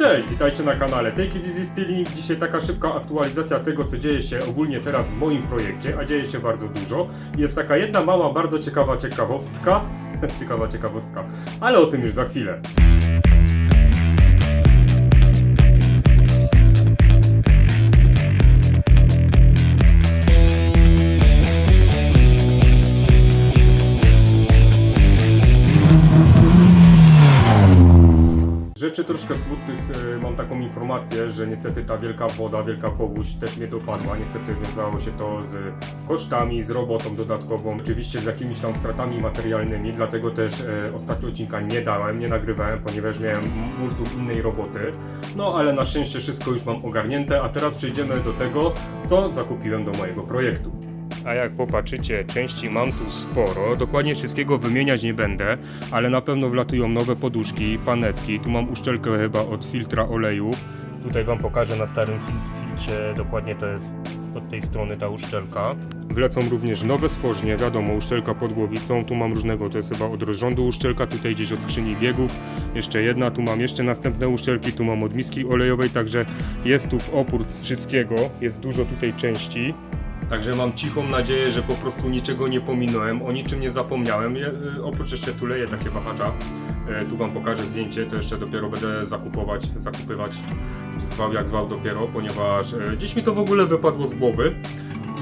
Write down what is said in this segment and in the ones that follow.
Cześć, witajcie na kanale Take It Easy Styling. Dzisiaj taka szybka aktualizacja tego, co dzieje się ogólnie teraz w moim projekcie, a dzieje się bardzo dużo. Jest taka jedna mała, bardzo ciekawa ciekawostka. ciekawa ciekawostka, ale o tym już za chwilę. Rzeczy troszkę smutnych e, mam taką informację, że niestety ta wielka woda, wielka powódź też mnie dopadła. Niestety wiązało się to z kosztami, z robotą dodatkową, oczywiście z jakimiś tam stratami materialnymi, dlatego też e, ostatnio odcinka nie dałem, nie nagrywałem, ponieważ miałem multum innej roboty. No ale na szczęście wszystko już mam ogarnięte, a teraz przejdziemy do tego, co zakupiłem do mojego projektu. A jak popatrzycie, części mam tu sporo. Dokładnie wszystkiego wymieniać nie będę, ale na pewno wlatują nowe poduszki, panewki. Tu mam uszczelkę chyba od filtra oleju. Tutaj Wam pokażę na starym fil- filtrze, dokładnie to jest od tej strony ta uszczelka. Wlecą również nowe stworzenie, wiadomo, uszczelka pod głowicą. Tu mam różnego, to jest chyba od rozrządu uszczelka, tutaj gdzieś od skrzyni biegów. Jeszcze jedna, tu mam jeszcze następne uszczelki, tu mam od miski olejowej, także jest tu w opór z wszystkiego. Jest dużo tutaj części. Także mam cichą nadzieję, że po prostu niczego nie pominąłem, o niczym nie zapomniałem. Je, y, oprócz jeszcze tuleje takie wahacza. E, tu wam pokażę zdjęcie, to jeszcze dopiero będę zakupować, zakupywać. Zwał jak zwał dopiero, ponieważ e, gdzieś mi to w ogóle wypadło z głowy.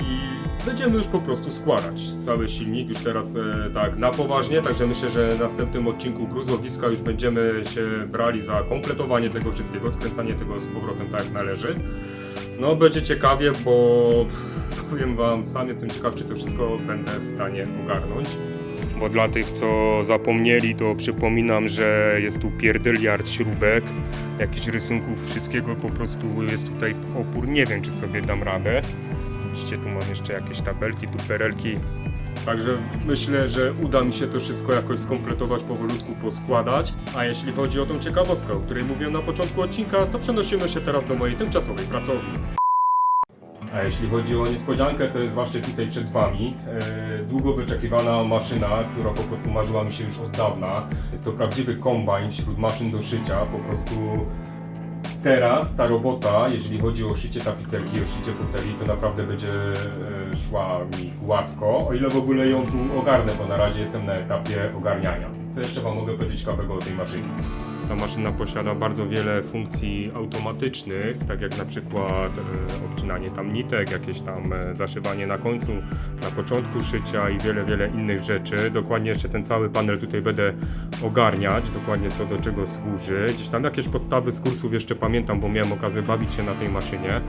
I będziemy już po prostu składać cały silnik, już teraz tak na poważnie, także myślę, że w następnym odcinku gruzowiska już będziemy się brali za kompletowanie tego wszystkiego, skręcanie tego z powrotem tak jak należy. No będzie ciekawie, bo powiem wam, sam jestem ciekaw, czy to wszystko będę w stanie ogarnąć. Bo dla tych, co zapomnieli, to przypominam, że jest tu pierdyliard śrubek, jakichś rysunków, wszystkiego po prostu jest tutaj w opór. Nie wiem, czy sobie dam radę. Widzicie, tu mam jeszcze jakieś tabelki, tu perelki. Także myślę, że uda mi się to wszystko jakoś skompletować, powolutku poskładać. A jeśli chodzi o tą ciekawostkę, o której mówiłem na początku odcinka, to przenosimy się teraz do mojej tymczasowej pracowni. A jeśli chodzi o niespodziankę, to jest właśnie tutaj przed Wami. E, długo wyczekiwana maszyna, która po prostu marzyła mi się już od dawna. Jest to prawdziwy kombajn wśród maszyn do szycia. Po prostu teraz ta robota, jeżeli chodzi o szycie tapicerki, o szycie foteli, to naprawdę będzie e, szła mi gładko. O ile w ogóle ją tu ogarnę, bo na razie jestem na etapie ogarniania. Co jeszcze Wam mogę powiedzieć ciekawego o tej maszynie? Ta maszyna posiada bardzo wiele funkcji automatycznych, tak jak na przykład e, obcinanie tam nitek, jakieś tam e, zaszywanie na końcu, na początku szycia i wiele, wiele innych rzeczy. Dokładnie jeszcze ten cały panel tutaj będę ogarniać, dokładnie co do czego służy. Gdzieś tam jakieś podstawy z kursów jeszcze pamiętam, bo miałem okazję bawić się na tej maszynie.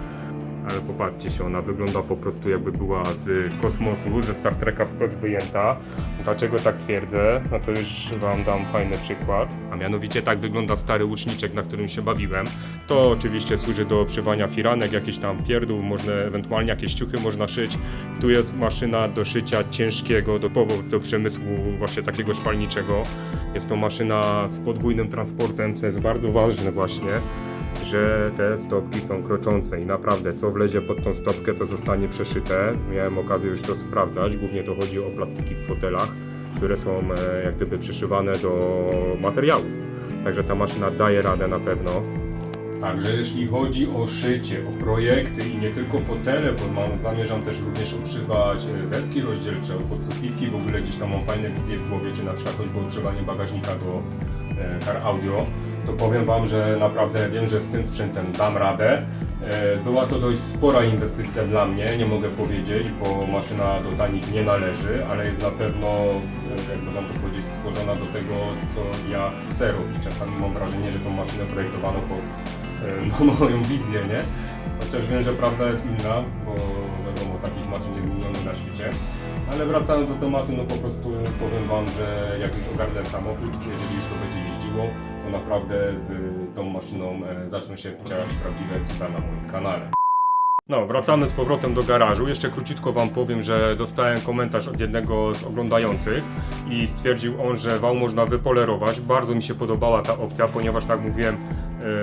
Popatrzcie się, ona wygląda po prostu jakby była z kosmosu, ze Star Treka wprost wyjęta. Dlaczego tak twierdzę? No to już Wam dam fajny przykład. A mianowicie tak wygląda stary łuczniczek, na którym się bawiłem. To oczywiście służy do obszywania firanek, jakiś tam pierdół, można ewentualnie jakieś ciuchy można szyć. Tu jest maszyna do szycia ciężkiego, do, do przemysłu właśnie takiego szwalniczego. Jest to maszyna z podwójnym transportem, co jest bardzo ważne właśnie że te stopki są kroczące i naprawdę co wlezie pod tą stopkę to zostanie przeszyte. Miałem okazję już to sprawdzać, głównie to chodzi o plastiki w fotelach, które są e, jak gdyby przyszywane do materiału. Także ta maszyna daje radę na pewno. Także jeśli chodzi o szycie, o projekty i nie tylko fotele, bo mam, zamierzam też również obszywać e, deski rozdzielcze, podsufitki, w ogóle gdzieś tam mam fajne wizje w głowie, czy na przykład choćby obszywanie bagażnika do e, car audio, to powiem Wam, że naprawdę wiem, że z tym sprzętem dam radę. E, Była to dość spora inwestycja dla mnie, nie mogę powiedzieć, bo maszyna do tanich nie należy, ale jest na pewno, jakby Wam to powiedzieć, stworzona do tego, co ja chcę robić. Czasami mam wrażenie, że tą maszynę projektowano po e, no, moją wizję, nie? Chociaż wiem, że prawda jest inna, bo wiadomo, takich maszyn jest miliony na świecie. Ale wracając do tematu, no po prostu powiem Wam, że jak już ogarnę samochód, jeżeli już to będzie jeździło, naprawdę z tą maszyną e, zaczną się działać prawdziwe cuda na moim kanale. No, wracamy z powrotem do garażu. Jeszcze króciutko Wam powiem, że dostałem komentarz od jednego z oglądających i stwierdził on, że wał można wypolerować. Bardzo mi się podobała ta opcja, ponieważ tak mówiłem,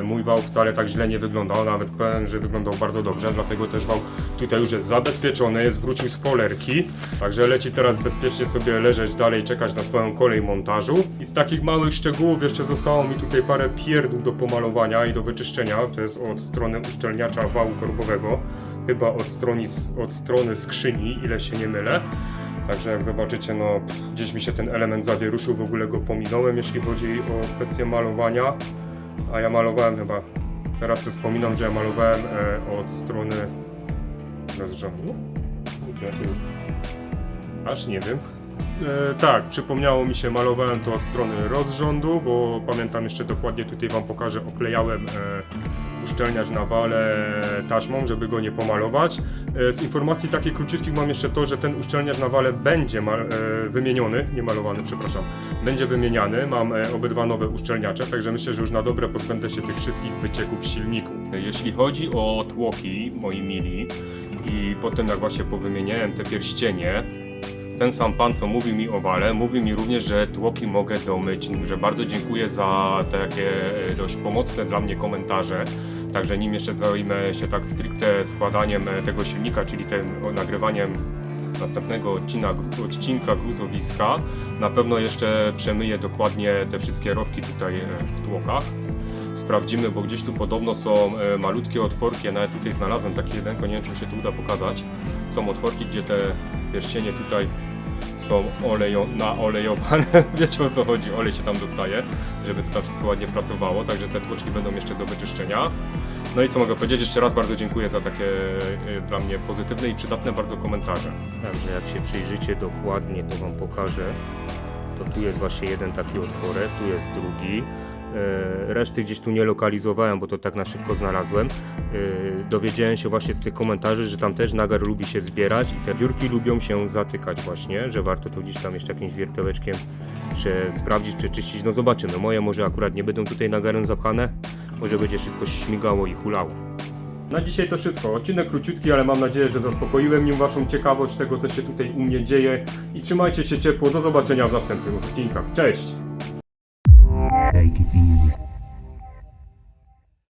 mój wał wcale tak źle nie wyglądał, nawet powiem, że wyglądał bardzo dobrze, dlatego też wał tutaj już jest zabezpieczony, jest wrócił z polerki, także leci teraz bezpiecznie sobie leżeć dalej, czekać na swoją kolej montażu. I z takich małych szczegółów jeszcze zostało mi tutaj parę pierdół do pomalowania i do wyczyszczenia, to jest od strony uszczelniacza wału korbowego, chyba od strony, od strony skrzyni, ile się nie mylę. Także jak zobaczycie, no gdzieś mi się ten element zawieruszył, w ogóle go pominąłem, jeśli chodzi o kwestię malowania. A ja malowałem chyba, teraz wspominam, że ja malowałem e, od strony tu aż nie wiem. E, tak, przypomniało mi się, malowałem to od strony rozrządu, bo pamiętam jeszcze dokładnie, tutaj wam pokażę, oklejałem e, uszczelniacz na wale taśmą, żeby go nie pomalować. E, z informacji takich króciutkich mam jeszcze to, że ten uszczelniacz na wale będzie e, wymieniony, nie malowany, przepraszam, będzie wymieniany. Mam e, obydwa nowe uszczelniacze, także myślę, że już na dobre pozbędę się tych wszystkich wycieków w silniku. Jeśli chodzi o tłoki, moi mili, i potem jak właśnie powymieniałem te pierścienie, ten sam pan, co mówił mi o wale, mówił mi również, że tłoki mogę domyć, że bardzo dziękuję za takie dość pomocne dla mnie komentarze. Także nim jeszcze zajmę się tak stricte składaniem e, tego silnika, czyli tym nagrywaniem następnego odcina, odcinka gruzowiska, na pewno jeszcze przemyję dokładnie te wszystkie rowki tutaj e, w tłokach. Sprawdzimy, bo gdzieś tu podobno są e, malutkie otworki, ja nawet tutaj znalazłem taki jeden, nie wiem czy mi się tu uda pokazać. Są otworki, gdzie te pierścienie tutaj są olejo, naolejowane, wiecie o co chodzi, olej się tam dostaje, żeby to tam wszystko ładnie pracowało, także te tłoczki będą jeszcze do wyczyszczenia. No i co mogę powiedzieć, jeszcze raz bardzo dziękuję za takie e, dla mnie pozytywne i przydatne bardzo komentarze. Także jak się przyjrzycie dokładnie, to Wam pokażę, to tu jest właśnie jeden taki otworek, tu jest drugi. E, Reszty gdzieś tu nie lokalizowałem, bo to tak na szybko znalazłem. E, Dowiedziałem się właśnie z tych komentarzy, że tam też nagar lubi się zbierać i te dziurki lubią się zatykać właśnie, że warto to gdzieś tam jeszcze jakimś wiertełeczkiem sprawdzić, przeczyścić. No zobaczymy, moje może akurat nie będą tutaj nagarem zapchane, może będzie wszystko śmigało i hulało. Na dzisiaj to wszystko. Odcinek króciutki, ale mam nadzieję, że zaspokoiłem nim Waszą ciekawość tego, co się tutaj u mnie dzieje. I trzymajcie się ciepło. Do zobaczenia w następnych odcinkach. Cześć!